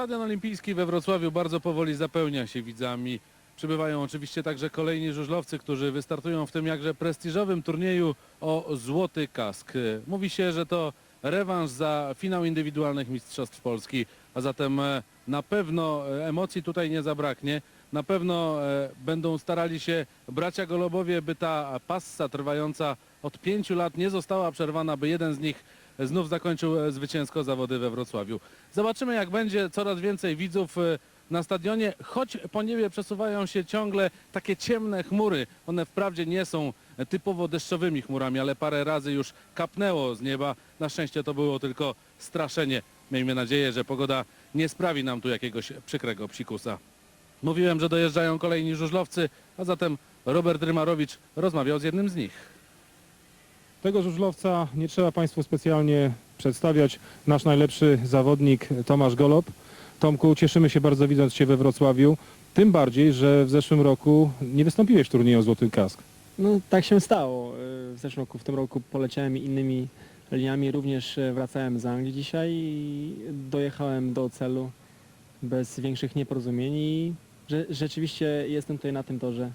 Stadion Olimpijski we Wrocławiu bardzo powoli zapełnia się widzami. Przybywają oczywiście także kolejni żużlowcy, którzy wystartują w tym jakże prestiżowym turnieju o Złoty Kask. Mówi się, że to rewanż za finał indywidualnych Mistrzostw Polski, a zatem e, na pewno e, emocji tutaj nie zabraknie. Na pewno e, będą starali się bracia Golobowie, by ta passa trwająca od pięciu lat nie została przerwana, by jeden z nich znów zakończył e, zwycięsko zawody we Wrocławiu. Zobaczymy jak będzie coraz więcej widzów e, na stadionie, choć po niebie przesuwają się ciągle takie ciemne chmury. One wprawdzie nie są typowo deszczowymi chmurami, ale parę razy już kapnęło z nieba. Na szczęście to było tylko straszenie. Miejmy nadzieję, że pogoda nie sprawi nam tu jakiegoś przykrego psikusa. Mówiłem, że dojeżdżają kolejni żużlowcy, a zatem Robert Rymarowicz rozmawiał z jednym z nich. Tego żużlowca nie trzeba Państwu specjalnie przedstawiać. Nasz najlepszy zawodnik Tomasz Golob. Tomku, cieszymy się bardzo widząc Cię we Wrocławiu. Tym bardziej, że w zeszłym roku nie wystąpiłeś w turnieju o Złoty Kask. No tak się stało. W zeszłym roku, w tym roku poleciałem innymi liniami. Również e, wracałem z Anglii dzisiaj i dojechałem do celu bez większych nieporozumień i że, rzeczywiście jestem tutaj na tym torze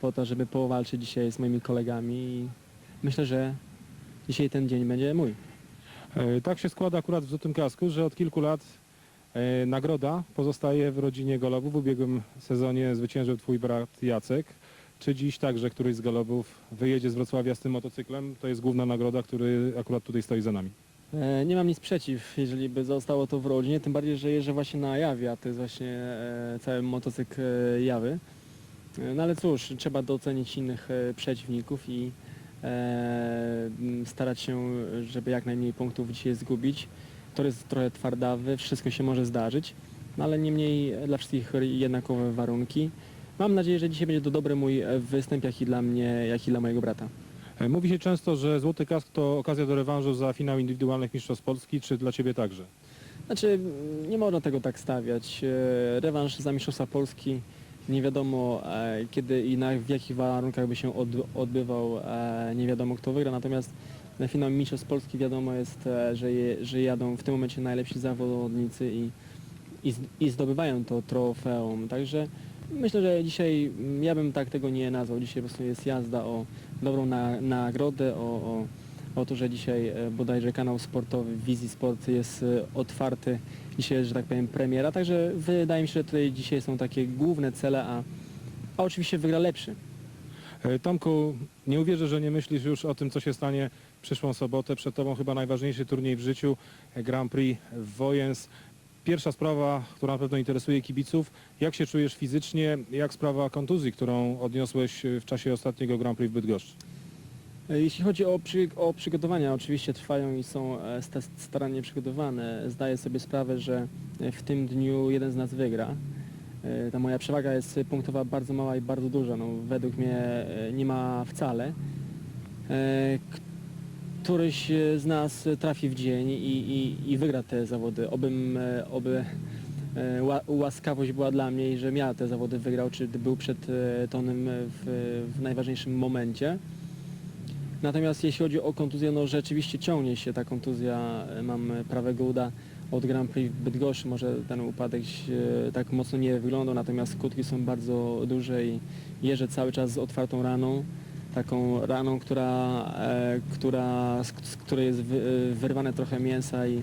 po to, żeby powalczyć dzisiaj z moimi kolegami myślę, że dzisiaj ten dzień będzie mój. E, Tak się składa akurat w Złotym Kasku, że od kilku lat e, nagroda pozostaje w rodzinie Golobów. W ubiegłym sezonie zwyciężył Twój brat Jacek. Czy dziś także któryś z Golobów wyjedzie z Wrocławia z tym motocyklem? To jest główna nagroda, który akurat tutaj stoi za nami. E, Nie mam nic przeciw, jeżeli by zostało to w rodzinie, tym bardziej, że jeżdżę właśnie na Jawie, a to jest właśnie e, cały motocykl e, Jawy. E, No ale cóż, trzeba docenić innych e, przeciwników i starać się, żeby jak najmniej punktów dzisiaj zgubić. To jest trochę twardawy, wszystko się może zdarzyć, no ale niemniej dla wszystkich jednakowe warunki. Mam nadzieję, że dzisiaj będzie to dobry mój występ, jak i dla mnie, jak i dla mojego brata. E, Mówi się często, że Złoty Kask to okazja do rewanżu za finał indywidualnych Mistrzostw Polski. Czy dla Ciebie także? Znaczy, nie można tego tak stawiać. E, Rewanż za Mistrzostwa Polski nie wiadomo e, kiedy i na, w jakich warunkach by się od, odbywał, e, nie wiadomo kto wygra, natomiast na finał Mistrzostw Polski wiadomo jest, e, że, je, że jadą w tym momencie najlepsi zawodnicy i, i, i zdobywają to trofeum. Także myślę, że dzisiaj mm, ja bym tak tego nie nazwał. Dzisiaj po prostu jest jazda o dobrą na, nagrodę, o, o, o to, że dzisiaj e, bodajże kanał sportowy Wizji Sport jest e, otwarty. Dzisiaj że tak powiem, premiera, także wydaje mi się, że tutaj dzisiaj są takie główne cele, a, a oczywiście wygra lepszy. E, Tomku, nie uwierzę, że nie myślisz już o tym, co się stanie przyszłą sobotę. Przed Tobą chyba najważniejszy turniej w życiu, Grand Prix Wojens. Pierwsza sprawa, która na pewno interesuje kibiców. Jak się czujesz fizycznie? Jak sprawa kontuzji, którą odniosłeś w czasie ostatniego Grand Prix w Bydgoszczy? E, Jeśli chodzi o, przy, o przygotowania, oczywiście trwają i są e, sta- starannie przygotowane. Zdaję sobie sprawę, że e, w tym dniu jeden z nas wygra. Ta moja przewaga jest punktowa bardzo mała i bardzo duża. No, według mnie nie ma wcale. Któryś z nas trafi w dzień i, i, i wygra te zawody. Obym, oby ła- łaskawość była dla mnie i że ja te zawody wygrał, czy był przed Tonem w, w najważniejszym momencie. Natomiast jeśli chodzi o kontuzję, no rzeczywiście ciągnie się ta kontuzja. Mam prawego uda od Grand Prix w Bydgoszczy. Może ten upadek się tak mocno nie wyglądał, natomiast skutki są bardzo duże i jeżdżę cały czas z otwartą raną. Taką raną, która, e, która, z, z której jest wy, e, wyrwane trochę mięsa i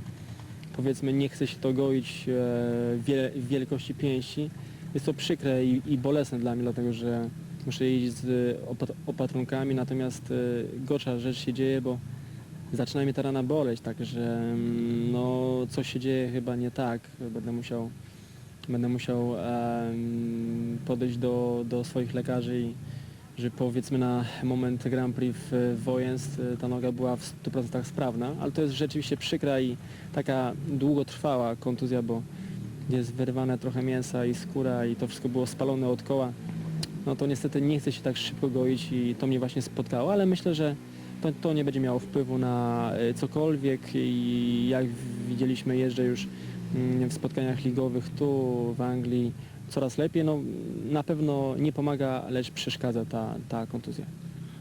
powiedzmy nie chce się to goić e, w wielkości pięści. Jest to przykre i, i bolesne dla mnie, dlatego że muszę jeździć z e, opat opatrunkami, natomiast e, gorsza rzecz się dzieje, bo zaczyna mnie ta rana boleć, także mm, no coś się dzieje chyba nie tak. Będę musiał, będę musiał podejść do, do swoich lekarzy i że powiedzmy na moment Grand Prix w Wojens e, ta noga była w 100% sprawna, ale to jest rzeczywiście przykra i taka długotrwała kontuzja, bo jest wyrwane trochę mięsa i skóra i to wszystko było spalone od koła. No to niestety nie chce się tak szybko goić i to mnie właśnie spotkało, ale myślę, że to, to nie będzie miało wpływu na e, cokolwiek i jak widzieliśmy jeżdżę już mm, w spotkaniach ligowych tu w Anglii coraz lepiej. No, na pewno nie pomaga, lecz przeszkadza ta, ta kontuzja.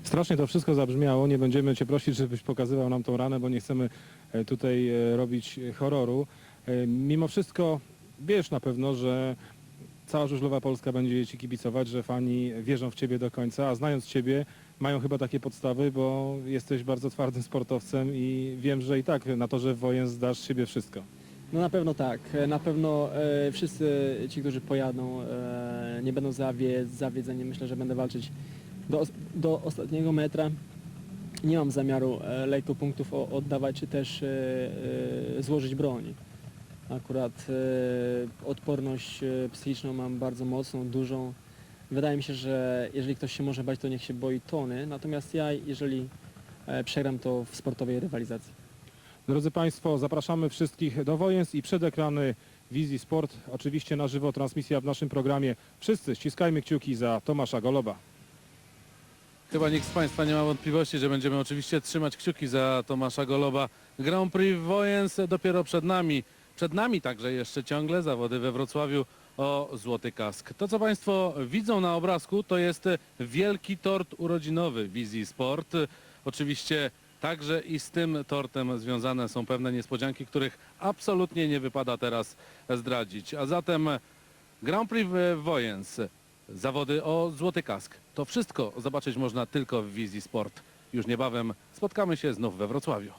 Strasznie to wszystko zabrzmiało. Nie będziemy Cię prosić, żebyś pokazywał nam tą ranę, bo nie chcemy e, tutaj e, robić horroru. Mimo wszystko wiesz na pewno, że cała żużlowa Polska będzie Ci kibicować, że fani wierzą w Ciebie do końca, a znając Ciebie mają chyba takie podstawy, bo jesteś bardzo twardym sportowcem i wiem, że i tak na to, że wojen zdasz siebie wszystko. No na pewno tak. Na pewno e, wszyscy ci, którzy pojadą, e, nie będą zawie, zawiedzeni. Myślę, że będę walczyć do, do ostatniego metra. Nie mam zamiaru e, lejku punktów o, oddawać, czy też e, e, złożyć broń. Akurat e, odporność e, psychiczną mam bardzo mocną, dużą. Wydaje mi się, że jeżeli ktoś się może bać, to niech się boi tony. Natomiast ja, jeżeli e, przegram, to w sportowej rywalizacji. Drodzy Państwo, zapraszamy wszystkich do wojenstw i przed ekrany Wizji Sport. Oczywiście na żywo transmisja w naszym programie. Wszyscy ściskajmy kciuki za Tomasza Goloba. Chyba nikt z Państwa nie ma wątpliwości, że będziemy oczywiście trzymać kciuki za Tomasza Goloba. Grand Prix Wojens dopiero przed nami. Przed nami także jeszcze ciągle zawody we Wrocławiu o Złoty Kask. To, co Państwo widzą na obrazku, to jest wielki tort urodzinowy Wizji Sport. Oczywiście także i z tym tortem związane są pewne niespodzianki, których absolutnie nie wypada teraz zdradzić. A zatem Grand Prix Wojens, zawody o Złoty Kask. To wszystko zobaczyć można tylko w Wizji Sport. Już niebawem spotkamy się znów we Wrocławiu.